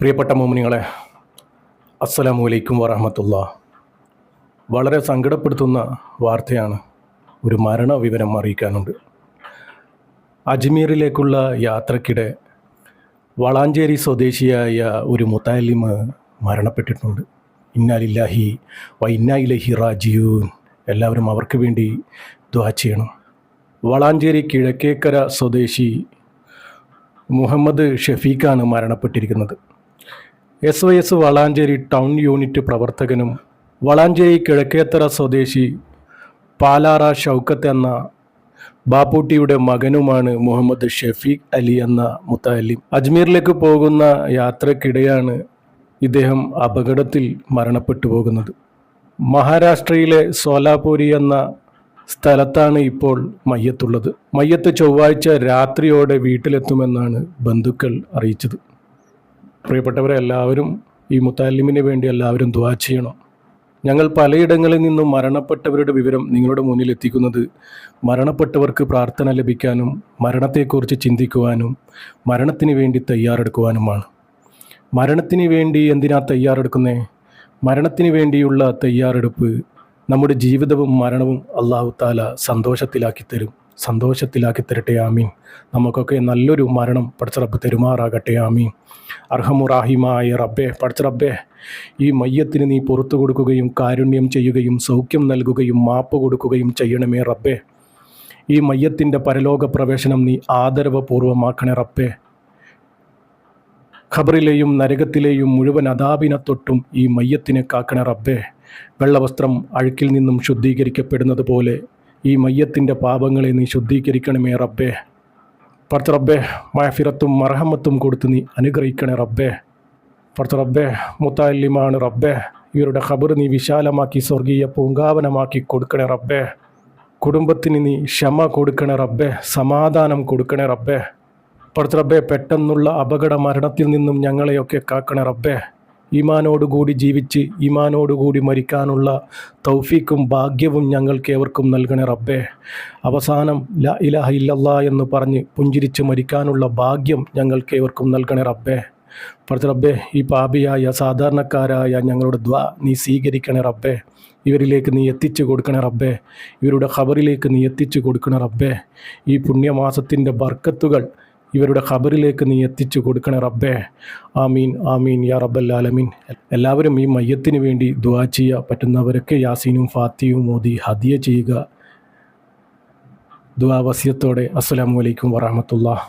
പ്രിയപ്പെട്ട മോമിനികളെ അസ്സലാമു അലൈക്കും വറഹമത്തുള്ള. വളരെ സങ്കടപ്പെടുത്തുന്ന വാർത്തയാണ് ഒരു മരണ വിവരം അറിയിക്കാനുണ്ട്. അജ്മീറിലേക്കുള്ള യാത്രക്കിടെ വളാഞ്ചേരി സ്വദേശിയായ ഒരു മുത്താലിമ് മരണപ്പെട്ടിട്ടുണ്ട്. ഇന്നാലില്ലാഹി വൈന്നായിലഹി റാജിയൂൻ എല്ലാവരും അവർക്ക് വേണ്ടി ദ്വാ ചെയ്യണം. വളാഞ്ചേരി കിഴക്കേക്കര സ്വദേശി മുഹമ്മദ് ഷഫീഖാണ് മരണപ്പെട്ടിരിക്കുന്നത്. S Y S Valanchery town unit പ്രവർത്തകനും വളാഞ്ചേരി കിഴക്കേത്തറ സ്വദേശി പാലാറ ഷൗക്കത്ത് എന്ന ബാപ്പൂട്ടിയുടെ മകനുമാണ് മുഹമ്മദ് ഷെഫീഖ് അലി എന്ന മുത്തലിം. അജ്മീറിലേക്ക് പോകുന്ന യാത്രക്കിടെയാണ് ഇദ്ദേഹം അപകടത്തിൽ മരണപ്പെട്ടു പോകുന്നത്. മഹാരാഷ്ട്രയിലെ സോലാപൂരി എന്ന സ്ഥലത്താണ് ഇപ്പോൾ മയ്യത്തുള്ളത്. മയ്യത്ത് ചൊവ്വാഴ്ച രാത്രിയോടെ വീട്ടിലെത്തുമെന്നാണ് ബന്ധുക്കൾ അറിയിച്ചത്. പ്രിയപ്പെട്ടവരെ എല്ലാവരും ഈ മുത്താലിമിന് വേണ്ടി എല്ലാവരും ദ്വാ ചെയ്യണം. ഞങ്ങൾ പലയിടങ്ങളിൽ നിന്നും മരണപ്പെട്ടവരുടെ വിവരം നിങ്ങളുടെ മുന്നിൽ എത്തിക്കുന്നത് മരണപ്പെട്ടവർക്ക് പ്രാർത്ഥന ലഭിക്കാനും മരണത്തെക്കുറിച്ച് ചിന്തിക്കുവാനും മരണത്തിന് വേണ്ടി തയ്യാറെടുക്കുവാനുമാണ്. മരണത്തിന് വേണ്ടി എന്തിനാ തയ്യാറെടുക്കുന്നേ? മരണത്തിന് വേണ്ടിയുള്ള തയ്യാറെടുപ്പ് നമ്മുടെ ജീവിതവും മരണവും അള്ളാഹു താല സന്തോഷത്തിലാക്കി തരും. സന്തോഷത്തിലാക്കി തരട്ടെ ആമീൻ. നമുക്കൊക്കെ നല്ലൊരു മരണം പടച്ചറബ് തെരുമാറാകട്ടെ ആമീൻ. അർഹമുറാഹിമായ റബ്ബെ പടച്ചറബ്ബെ ഈ മയ്യത്തിന് നീ പുറത്തു കൊടുക്കുകയും കാരുണ്യം ചെയ്യുകയും സൗഖ്യം നൽകുകയും മാപ്പ് കൊടുക്കുകയും ചെയ്യണമേ റബ്ബെ. ഈ മയ്യത്തിന്റെ പരലോക പ്രവേശനം നീ ആദരവപൂർവമാക്കണേ റബ്ബെ. ഖബറിലെയും നരകത്തിലെയും മുഴുവൻ അതാപിനെ തൊട്ടും ഈ മയ്യത്തിനെ കാക്കണ റബ്ബെ. വെള്ളവസ്ത്രം അഴുക്കിൽ നിന്നും ശുദ്ധീകരിക്കപ്പെടുന്നത് പോലെ ഈ മയ്യത്തിന്റെ പാപങ്ങളെ നീ ശുദ്ധീകരിക്കണമേ റബ്ബേ. പർത്ത് റബ്ബേ മയഫിറത്തും മറഹമത്തും കൊടുത്ത് നീ അനുഗ്രഹിക്കണേ റബ്ബേ. പർത്ത് റബ്ബേ മുത്താലിമാണ് റബ്ബേ. ഇവരുടെ ഖബർ നീ വിശാലമാക്കി സ്വർഗീയ പൂങ്കാവനമാക്കി കൊടുക്കണേ റബ്ബേ. കുടുംബത്തിന് നീ ക്ഷമ കൊടുക്കണേ റബ്ബേ സമാധാനം കൊടുക്കണേ റബ്ബേ. പർത്ത് റബ്ബേ പെട്ടെന്നുള്ള അപകട മരണത്തിൽ നിന്നും ഞങ്ങളെയൊക്കെ കാക്കണേ റബ്ബെ. ഈമാനോടുകൂടി ജീവിച്ച് ഈമാനോടുകൂടി മരിക്കാനുള്ള തൗഫീക്കും ഭാഗ്യവും ഞങ്ങൾക്ക് ഏവർക്കും നൽകണേ റബ്ബേ. അവസാനം ല ഇലാഹ ഇല്ലല്ലാ എന്ന് പറഞ്ഞ് പുഞ്ചിരിച്ച് മരിക്കാനുള്ള ഭാഗ്യം ഞങ്ങൾക്ക് ഏവർക്കും നൽകണേ റബ്ബേ. പറഞ്ഞ റബ്ബേ ഈ പാപിയായ സാധാരണക്കാരായ ഞങ്ങളുടെ ദ്വ നീ സ്വീകരിക്കണേ റബ്ബേ. ഇവരിലേക്ക് നീ എത്തിച്ചു കൊടുക്കണേ റബ്ബേ. ഇവരുടെ ഖബറിലേക്ക് നീ എത്തിച്ചു കൊടുക്കണേ റബ്ബേ. ഈ പുണ്യമാസത്തിന്റെ ബർക്കത്തുകൾ ഇവരുടെ ഖബറിലേക്ക് നീ എത്തിച്ചു കൊടുക്കണേ റബ്ബേ. ആമീൻ ആമീൻ യാ റബ്ബൽ ആലമീൻ. എല്ലാവരും ഈ മയ്യത്തിന് വേണ്ടി ദുവാ ചെയ്യുക പറ്റുന്നവരൊക്കെ യാസീനും ഫാത്തിയും മോദി ഹദിയ ചെയ്യുക. ദുവാ വസിയത്തോടെ. അസ്സലാമലൈക്കും വറഹമത്തുള്ള